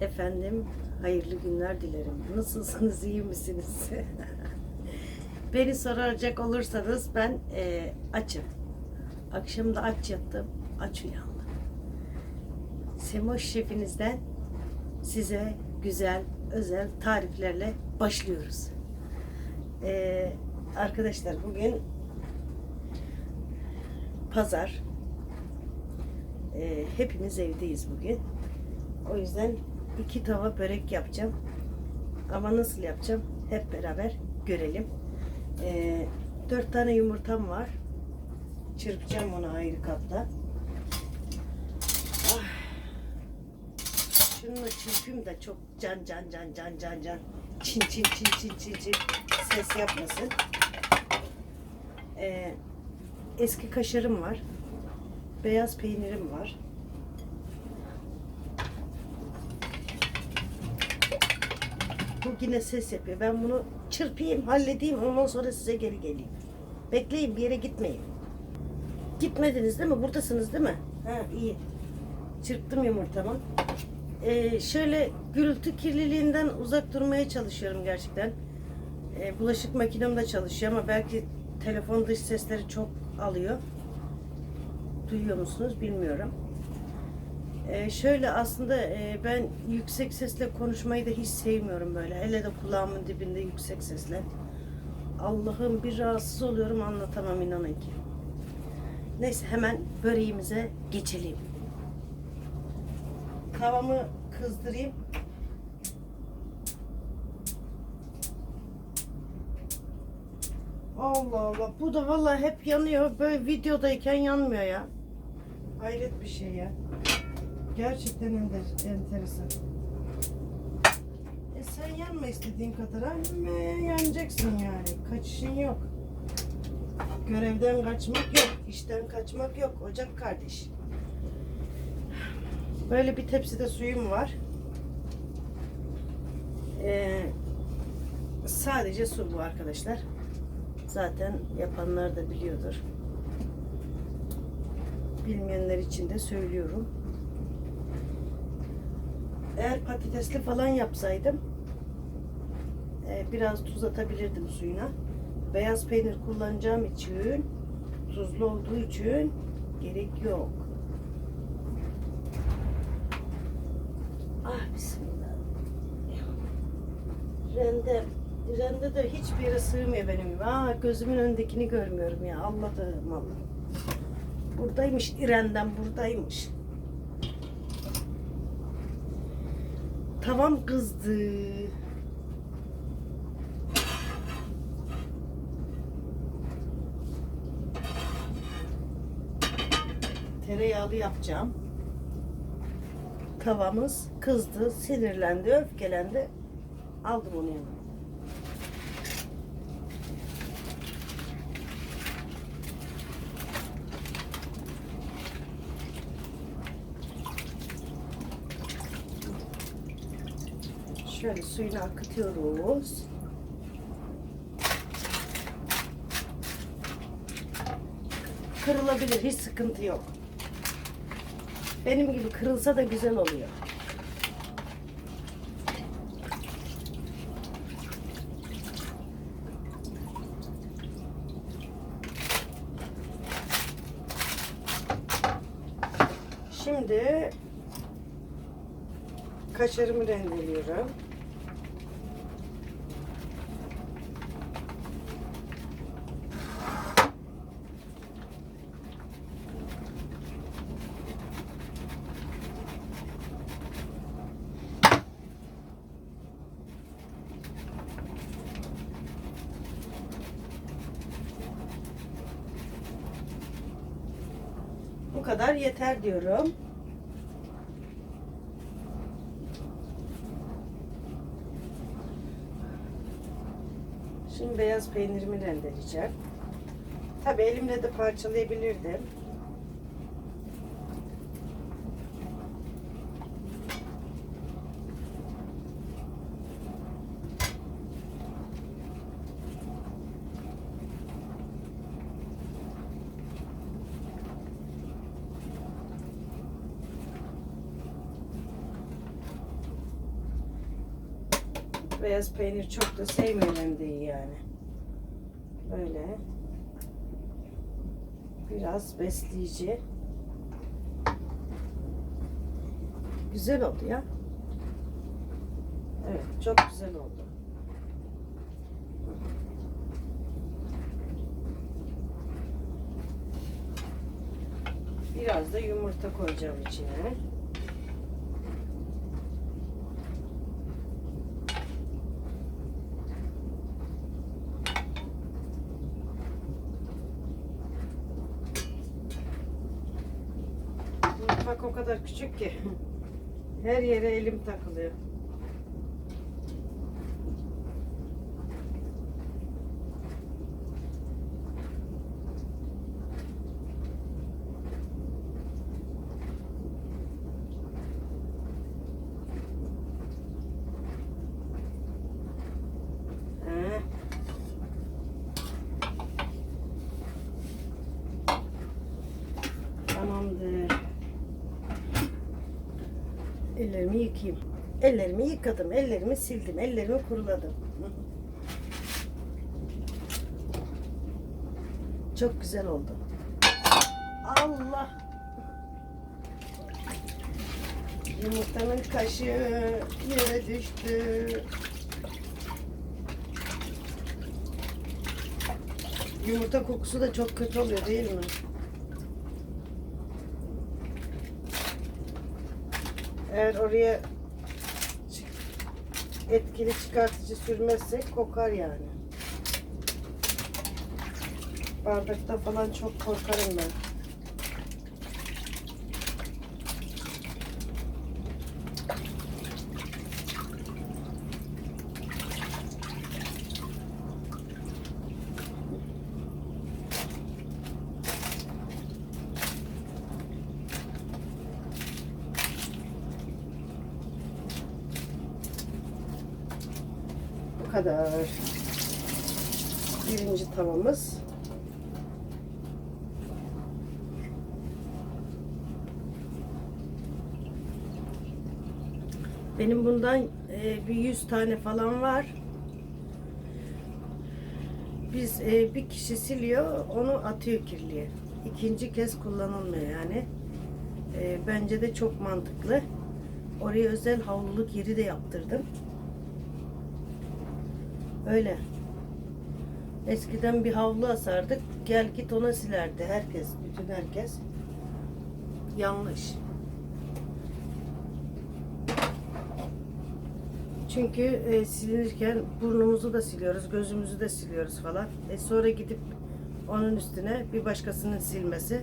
Efendim, hayırlı günler dilerim. Nasılsınız, iyi misiniz? Beni soracak olursanız ben e, açım. Akşam da aç yattım, aç uyandım. Semoş şefinizden size güzel, özel tariflerle başlıyoruz. E, arkadaşlar bugün pazar. E, hepimiz evdeyiz bugün. O yüzden iki tava börek yapacağım. Ama nasıl yapacağım? Hep beraber görelim. Ee, dört tane yumurtam var. Çırpacağım onu ayrı kapta. Ah. Şununla çırpayım da çok can can can can can can. Çin çin çin çin çin çin ses yapmasın. Ee, eski kaşarım var. Beyaz peynirim var. Yine ses yapıyor. Ben bunu çırpayım, halledeyim. Ondan sonra size geri geleyim. Bekleyin, bir yere gitmeyin. Gitmediniz değil mi? Buradasınız değil mi? Ha, iyi. Çırptım yumurtamı. Ee, şöyle gürültü kirliliğinden uzak durmaya çalışıyorum gerçekten. Ee, bulaşık makinem de çalışıyor ama belki telefon dış sesleri çok alıyor. Duyuyor musunuz bilmiyorum. Ee, şöyle aslında e, ben yüksek sesle konuşmayı da hiç sevmiyorum böyle. Hele de kulağımın dibinde yüksek sesle. Allah'ım bir rahatsız oluyorum anlatamam inanın ki. Neyse hemen böreğimize geçelim. Tavamı kızdırayım. Allah Allah. Bu da vallahi hep yanıyor. Böyle videodayken yanmıyor ya. Hayret bir şey ya. Gerçekten ender, enteresan. E sen yanma istediğin kadar ama yanacaksın yani. Kaçışın yok. Görevden kaçmak yok. işten kaçmak yok. Ocak kardeş. Böyle bir tepside suyum var. Ee, sadece su bu arkadaşlar. Zaten yapanlar da biliyordur. Bilmeyenler için de söylüyorum. Eğer patatesli falan yapsaydım e, biraz tuz atabilirdim suyuna. Beyaz peynir kullanacağım için tuzlu olduğu için gerek yok. Ah bismillah. Rende rende de hiçbir yere sığmıyor benim. Aa, gözümün önündekini görmüyorum ya. Allah'ım Allah. Buradaymış İrenden buradaymış. Tavam kızdı. Tereyağlı yapacağım. Tavamız kızdı, sinirlendi, öfkelendi. Aldım onu yanıma. Şöyle suyunu akıtıyoruz. Kırılabilir, hiç sıkıntı yok. Benim gibi kırılsa da güzel oluyor. Şimdi kaşarımı rendeliyorum. Kadar yeter diyorum. Şimdi beyaz peynirimi rendeleyeceğim. Tabii elimle de parçalayabilirdim. Beyaz peynir çok da sevmeyen de iyi yani. Böyle. Biraz besleyici. Güzel oldu ya. Evet, çok güzel oldu. Biraz da yumurta koyacağım içine. Mutfak o kadar küçük ki her yere elim takılıyor. Ellerimi yıkayayım. Ellerimi yıkadım, ellerimi sildim, ellerimi kuruladım. Çok güzel oldu. Allah! Yumurtanın kaşığı yere düştü. Yumurta kokusu da çok kötü oluyor değil mi? Eğer oraya etkili çıkartıcı sürmezsek kokar yani. Bardakta falan çok korkarım ben. Kadar. Birinci tavamız. Benim bundan e, bir 100 tane falan var. Biz e, bir kişi siliyor, onu atıyor kirliye. İkinci kez kullanılmıyor yani. E, bence de çok mantıklı. Oraya özel havluluk yeri de yaptırdım. Öyle. Eskiden bir havlu asardık. Gel git ona silerdi herkes. Bütün herkes. Yanlış. Çünkü e, silinirken burnumuzu da siliyoruz, gözümüzü de siliyoruz falan. E sonra gidip onun üstüne bir başkasının silmesi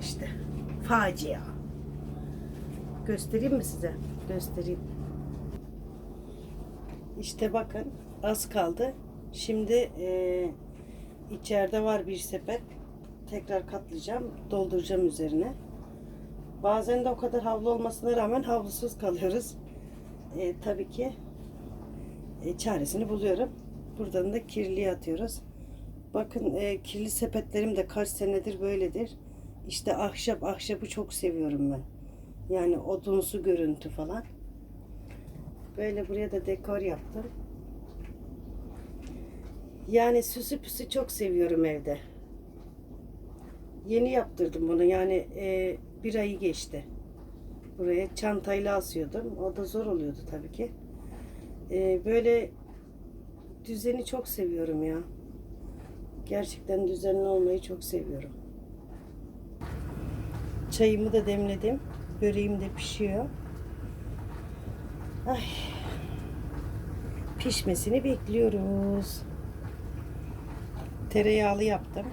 işte facia. Göstereyim mi size? Göstereyim. İşte bakın az kaldı. Şimdi e, içeride var bir sepet. Tekrar katlayacağım. Dolduracağım üzerine. Bazen de o kadar havlu olmasına rağmen havlusuz kalıyoruz. E, tabii ki e, çaresini buluyorum. Buradan da kirliye atıyoruz. Bakın e, kirli sepetlerim de kaç senedir böyledir. İşte ahşap, ahşabı çok seviyorum ben. Yani odunsu görüntü falan. Böyle buraya da dekor yaptım. Yani süsü püsü çok seviyorum evde. Yeni yaptırdım bunu yani e, bir ayı geçti. Buraya çantayla asıyordum. O da zor oluyordu tabii ki. E, böyle düzeni çok seviyorum ya. Gerçekten düzenli olmayı çok seviyorum. Çayımı da demledim. Böreğim de pişiyor. Ay. Pişmesini bekliyoruz. Tereyağlı yaptım.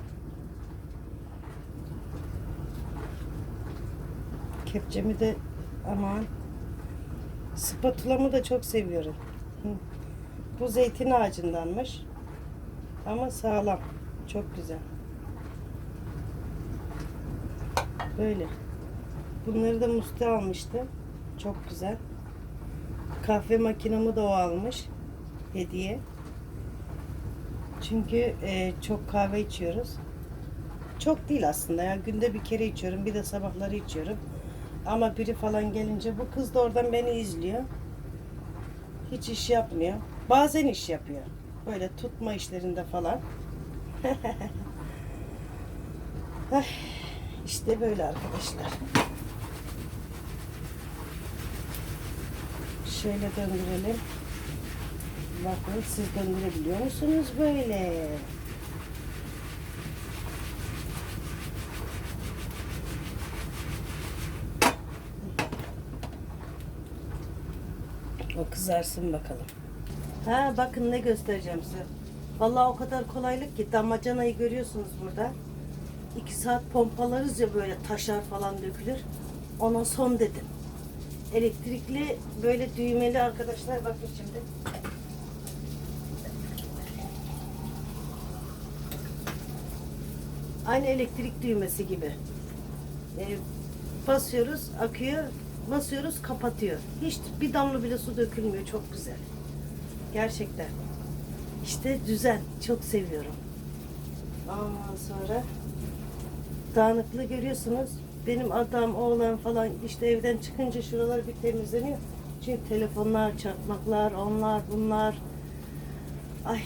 Kepçemi de aman spatulamı da çok seviyorum. Bu zeytin ağacındanmış. Ama sağlam. Çok güzel. Böyle. Bunları da Musti almıştı. Çok güzel. Kahve makinamı da o almış. Hediye. Çünkü e, çok kahve içiyoruz. Çok değil aslında ya. Günde bir kere içiyorum. Bir de sabahları içiyorum. Ama biri falan gelince bu kız da oradan beni izliyor. Hiç iş yapmıyor. Bazen iş yapıyor. Böyle tutma işlerinde falan. İşte böyle arkadaşlar. Şöyle döndürelim. Bakın siz döndürebiliyor musunuz böyle? O kızarsın bakalım. Ha bakın ne göstereceğim size. Vallahi o kadar kolaylık ki damacanayı görüyorsunuz burada. İki saat pompalarız ya böyle taşar falan dökülür. Ona son dedim. Elektrikli böyle düğmeli arkadaşlar bakın şimdi. Aynı elektrik düğmesi gibi. Ee, basıyoruz akıyor, basıyoruz kapatıyor. Hiç bir damla bile su dökülmüyor. Çok güzel. Gerçekten. İşte düzen. Çok seviyorum. Ondan sonra dağınıklığı görüyorsunuz. Benim adam, oğlan falan işte evden çıkınca şuralar bir temizleniyor. Çünkü telefonlar, çakmaklar, onlar, bunlar. Ay,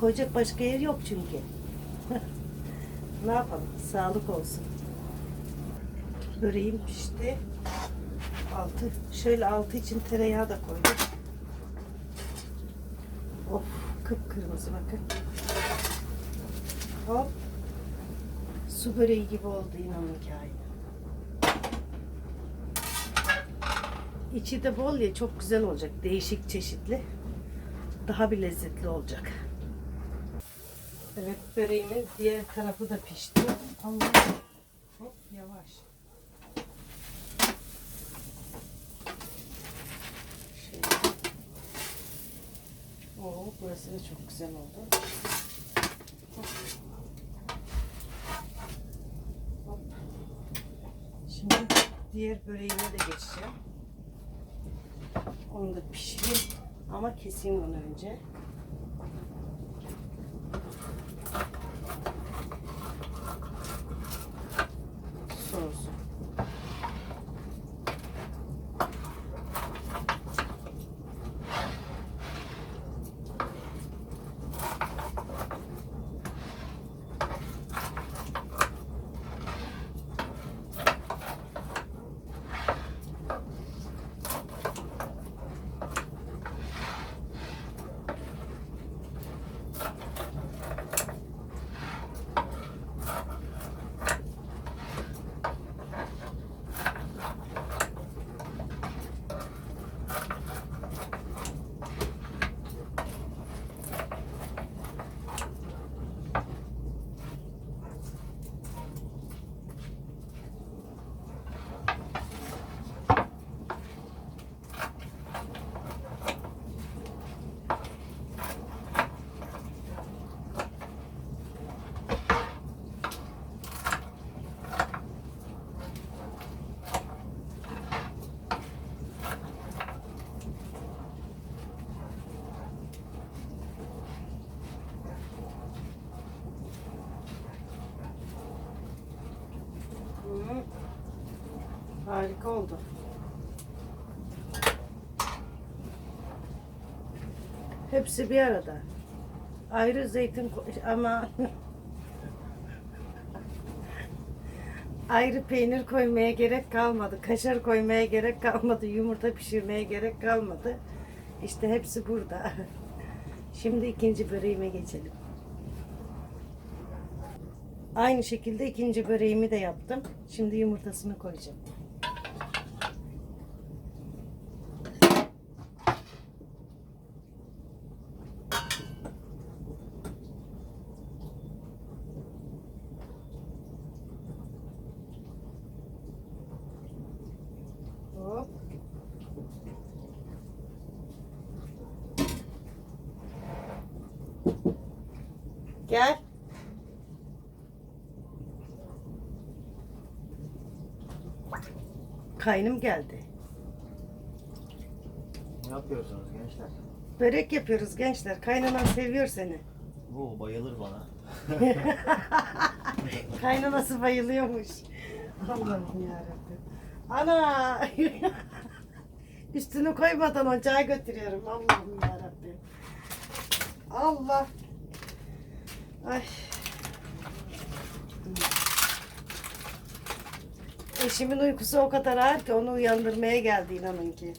koyacak başka yer yok çünkü. ne yapalım? Sağlık olsun. Böreğim pişti. Altı, şöyle altı için tereyağı da koydum. Of, kıpkırmızı bakın. Hop. Su böreği gibi oldu inanın ki aynı. İçi de bol ya çok güzel olacak. Değişik çeşitli. Daha bir lezzetli olacak. Evet böreğimin diğer tarafı da pişti. Allah. Hop yavaş. Şöyle. Oo, burası da çok güzel oldu. Şimdi diğer böreğime de geçeceğim. Onu da pişireyim ama keseyim onu önce. Harika oldu. Hepsi bir arada. Ayrı zeytin ama ayrı peynir koymaya gerek kalmadı. Kaşar koymaya gerek kalmadı. Yumurta pişirmeye gerek kalmadı. İşte hepsi burada. Şimdi ikinci böreğime geçelim. Aynı şekilde ikinci böreğimi de yaptım. Şimdi yumurtasını koyacağım. Gel. Kaynım geldi. Ne yapıyorsunuz gençler? Börek yapıyoruz gençler. Kaynanan seviyor seni. Oo bayılır bana. Kaynanası bayılıyormuş. Allah'ım yarabbim. Ana! Üstünü koymadan ocağa götürüyorum. Allah'ım yarabbim. Allah. Ay. Eşimin uykusu o kadar ağır ki onu uyandırmaya geldi inanın ki.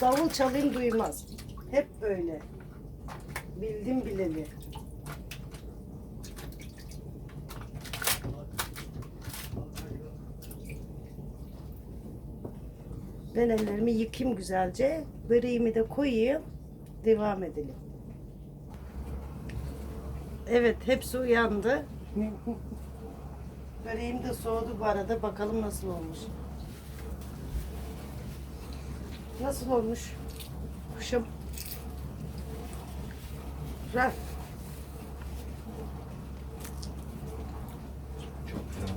Davul çalayım duymaz. Hep böyle. Bildim bileli. Ben ellerimi yıkayayım güzelce. Böreğimi de koyayım. Devam edelim. Evet hepsi uyandı. Böreğim de soğudu bu arada. Bakalım nasıl olmuş. Nasıl olmuş? Kuşum. Güzel. Çok güzel.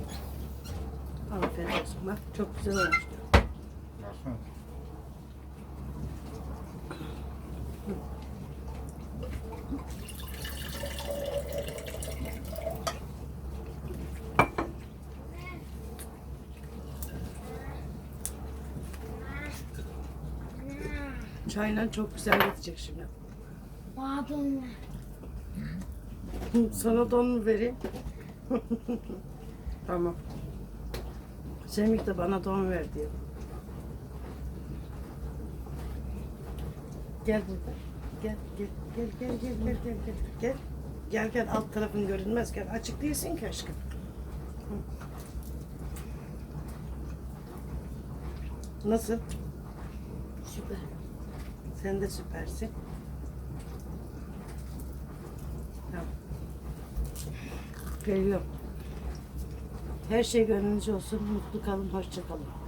Aferin olsun bak. Çok güzel olmuş. Çayla çok güzel gidecek şimdi. Babam. Sana don mu vereyim? tamam. Semih de bana don ver diyor. Gel burada. Gel gel gel gel gel gel gel gel gel. Gel gel alt tarafın görünmez gel. Açık değilsin ki aşkım. Nasıl? Süper. Sen de süpersin. Tamam. Geliyorum. Her şey gönlünüzce olsun. Mutlu kalın. Hoşça kalın.